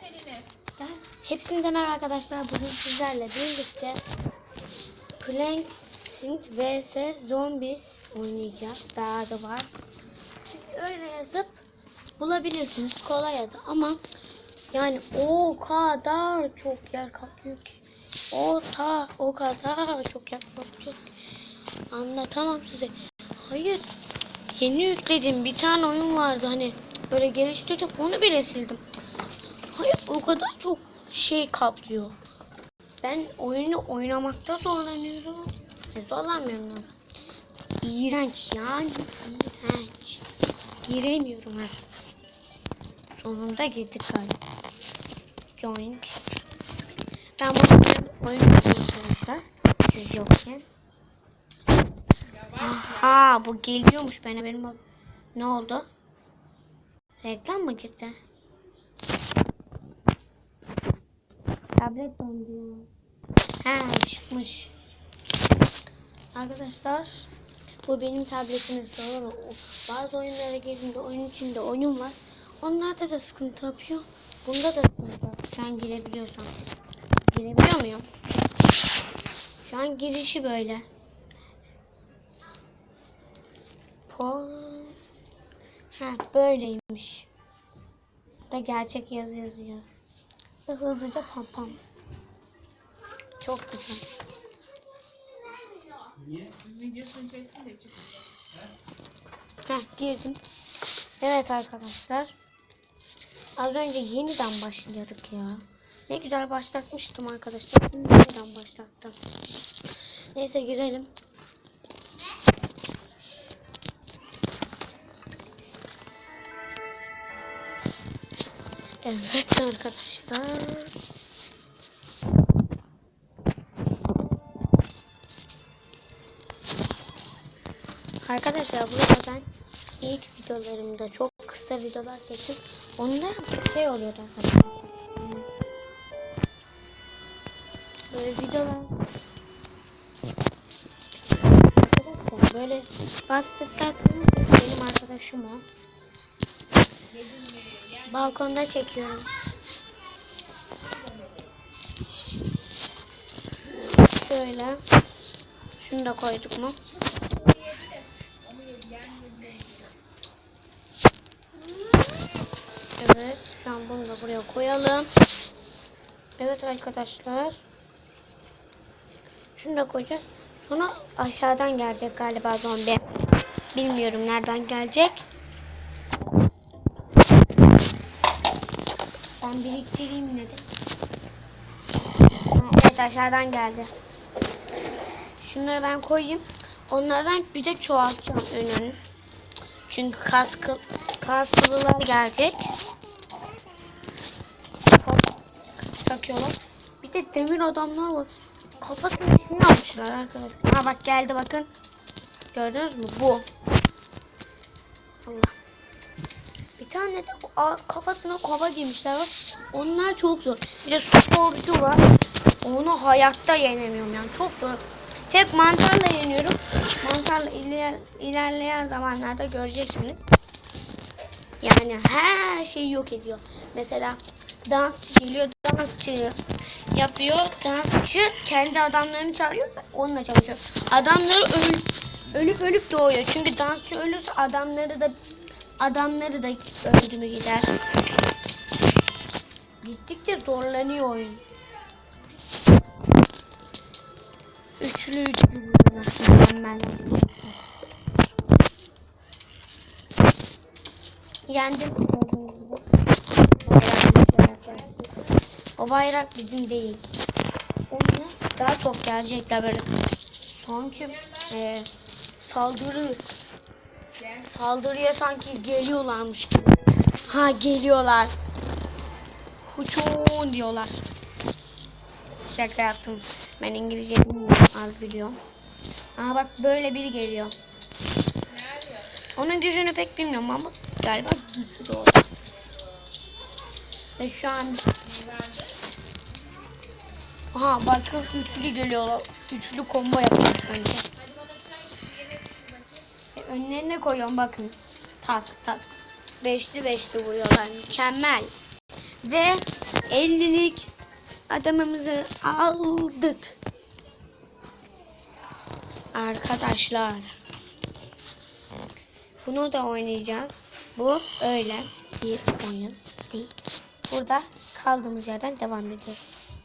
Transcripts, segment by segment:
Gel. Hepsinize merhaba arkadaşlar. Bugün sizlerle birlikte Plank Sint vs Zombies oynayacağız. Daha da var. Öyle yazıp bulabilirsiniz. Kolay adı ama yani o kadar çok yer kaplıyor ki. O ta o kadar çok yer kaplıyor ki. Anlatamam size. Hayır. Yeni yükledim. Bir tane oyun vardı hani böyle geliştirdim. Onu bile sildim. Hayır o kadar çok şey kaplıyor. Ben oyunu oynamakta zorlanıyorum. E, zorlanmıyorum ama. İğrenç yani iğrenç. Giremiyorum ha. Sonunda girdik galiba. Join. Ben bunu oyun arkadaşlar. Siz yokken. Aha bu geliyormuş bana benim ne oldu? Reklam mı girdi? Tablet dondu. He çıkmış. Arkadaşlar bu benim tabletimin sorunu. Bazı oyunlara girdiğimde oyun içinde oyun var. Onlarda da sıkıntı yapıyor. Bunda da sıkıntı yapıyor. Şu an. Girebiliyor muyum? Şu an girişi böyle. Ha böyleymiş. Da gerçek yazı yazıyor. Ve hızlıca pam pam. Çok güzel. Videosunu girdim. Evet arkadaşlar. Az önce yeniden başladık ya. Ne güzel başlatmıştım arkadaşlar. Şimdi yeniden başlattım. Neyse girelim. Evet arkadaşlar. Arkadaşlar burada ben ilk videolarımda çok kısa videolar çektim. Onda şey oluyordu arkadaşlar. Böyle videolar Arkadaşlar böyle bazı sesler benim arkadaşım o. Balkonda çekiyorum. Şöyle. Şunu da koyduk mu? Evet. Şu an bunu da buraya koyalım. Evet arkadaşlar. Şunu da koyacağız. Sonra aşağıdan gelecek galiba zombi. Bilmiyorum nereden gelecek. Ben biriktireyim dedim. Evet aşağıdan geldi. Şunları ben koyayım. Onlardan bir de çoğaltacağım önünü. Çünkü kaskı, kaslılar gelecek. Takıyorlar. Bir de demir adamlar var. Kafasını şey yapmışlar arkadaşlar. Ha bak geldi bakın. Gördünüz mü? Bu. Allah. Bir tane de kafasına kova giymişler. Onlar çok zor. Bir de sporcu var. Onu hayatta yenemiyorum yani. Çok zor. Tek mantarla yeniyorum. Mantarla iler, ilerleyen zamanlarda göreceksiniz. Yani her şeyi yok ediyor. Mesela dansçı geliyor, dansçı yapıyor. Dansçı kendi adamlarını çağırıyor, onunla çalışıyor. Adamları öl, ölüp ölüp doğuyor. Çünkü dansçı ölürse adamları da adamları da öldü mü gider. Gittikçe zorlanıyor oyun. Üçlü üçlü mükemmel. Yendim. O bayrak bizim değil. Daha çok gelecekler böyle. Sanki e, saldırı saldırıya sanki geliyorlarmış gibi. Ha geliyorlar. Huçun diyorlar. Şaka yaptım. Ben İngilizce az biliyorum. Aa bak böyle biri geliyor. Onun gücünü pek bilmiyorum ama galiba güçlü o. Ve şu an Aha bakın üçlü geliyorlar. Üçlü combo yapıyor sanki. E, önlerine koyuyorum bakın. Tak tak. Beşli beşli vuruyorlar. Mükemmel. Ve 50'lik adamımızı aldık. Arkadaşlar. Bunu da oynayacağız. Bu öyle bir oyun değil. Burada kaldığımız yerden devam edeceğiz.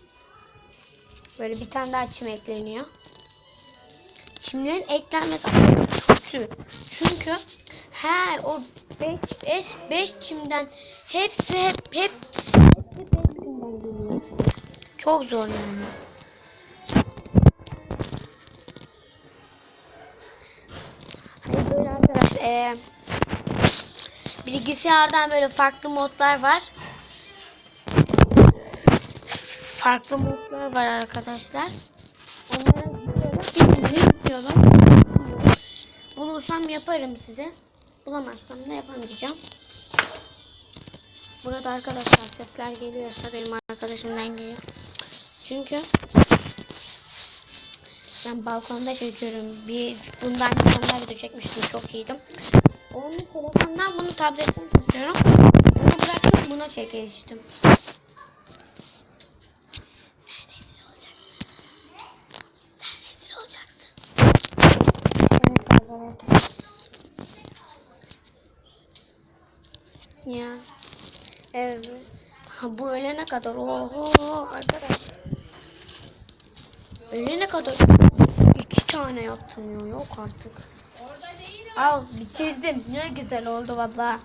Böyle bir tane daha çim ekleniyor. Çimlerin eklenmesi kötü. Çünkü her o 5 5 çimden hepsi hep hep Çok zor yani. Hani böyle arkadaş eee bilgisayardan böyle farklı modlar var. Farklı modlar var arkadaşlar. Onlara gidiyorum. Bulursam yaparım size. Bulamazsam da yapamayacağım. Burada arkadaşlar sesler geliyorsa benim arkadaşımdan geliyor. Çünkü ben balkonda çekiyorum. Bir bundan sonra video çekmiştim. Çok iyiydim. Onu telefondan bunu tabletten çekiyorum. Bunu bıraktım buna arkadaşlar. Ya. Evet. Bu ölene kadar. Oho arkadaş. Ölene kadar iki tane yaptım ya. Yok artık. Al bitirdim. Ne güzel oldu valla.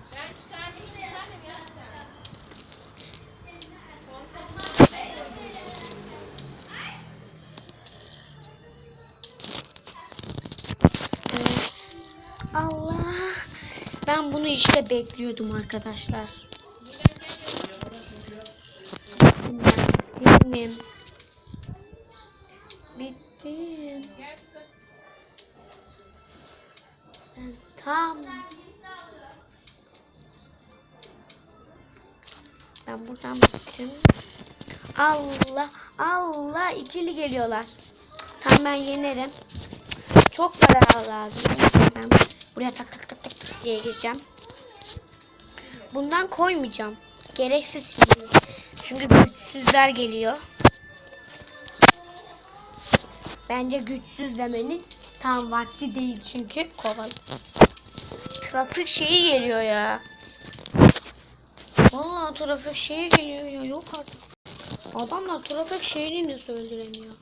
Allah. Ben bunu işte bekliyordum arkadaşlar. Bittim. Tam. Ben buradan bittim. Allah Allah ikili geliyorlar. Tam ben yenerim. Çok para lazım. Buraya tak tak tak tak diye gireceğim. Bundan koymayacağım. Gereksiz şimdi. Çünkü güçsüzler geliyor. Bence güçsüz demenin tam vakti değil çünkü kovalı. Trafik şeyi geliyor ya. Vallahi trafik şeyi geliyor ya. Yok artık. Adamlar trafik şeyini nasıl öldüremiyor?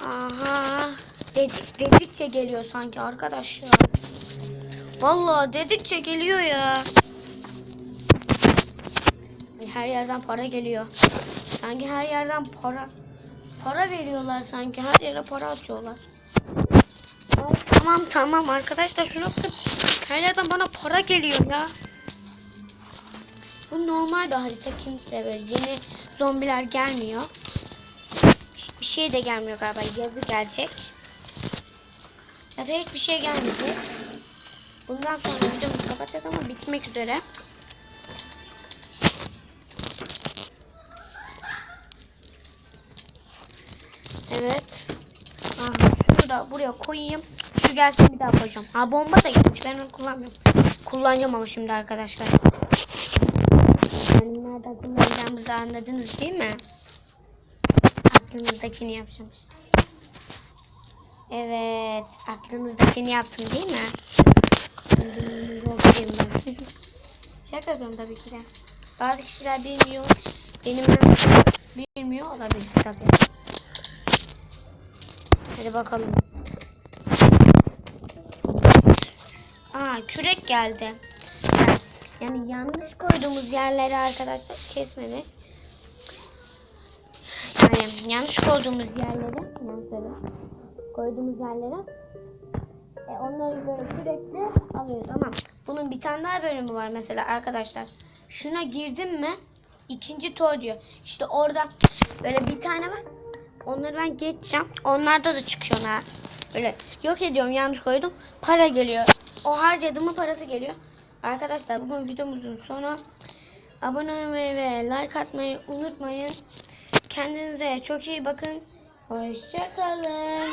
Aha. Dedik, dedikçe geliyor sanki arkadaş ya. Vallahi dedikçe geliyor ya. Her yerden para geliyor. Sanki her yerden para para veriyorlar sanki. Her yere para atıyorlar. Tamam tamam arkadaşlar şuna bakın. Her yerden bana para geliyor ya. Bu normal bir harita kimse böyle yeni zombiler gelmiyor. Bir şey de gelmiyor galiba. Yazı gelecek. Ya da hiçbir şey gelmeyecek. Bundan sonra videomuzu kapatacağız ama bitmek üzere. Evet. Aha, şunu buraya koyayım. Şu gelsin bir daha koyacağım. Ha bomba da gelmiş. Ben onu kullanmıyorum. Kullanacağım ama şimdi arkadaşlar. Yani nereden kullanacağımızı anladınız değil mi? Aklınızdakini yapacağım işte. Evet. Aklınızdakini yaptım değil mi? Şaka yapıyorum tabii ki de. Bazı kişiler bilmiyor. Benim bilmiyor olabilir tabii. Hadi bakalım. Aa kürek geldi. Yani yanlış koyduğumuz yerleri arkadaşlar kesmedi. Yani yanlış koyduğumuz yerleri yanlış koyduğumuz yerlere e, onları böyle sürekli alıyoruz ama bunun bir tane daha bölümü var mesela arkadaşlar. Şuna girdim mi ikinci to diyor. İşte orada böyle bir tane var. Onları ben geçeceğim. Onlarda da çıkıyor ha. Böyle yok ediyorum yanlış koydum. Para geliyor. O harcadığımın parası geliyor. Arkadaşlar bugün videomuzun sonu. Abone olmayı ve like atmayı unutmayın. Kendinize çok iyi bakın. Hoşçakalın.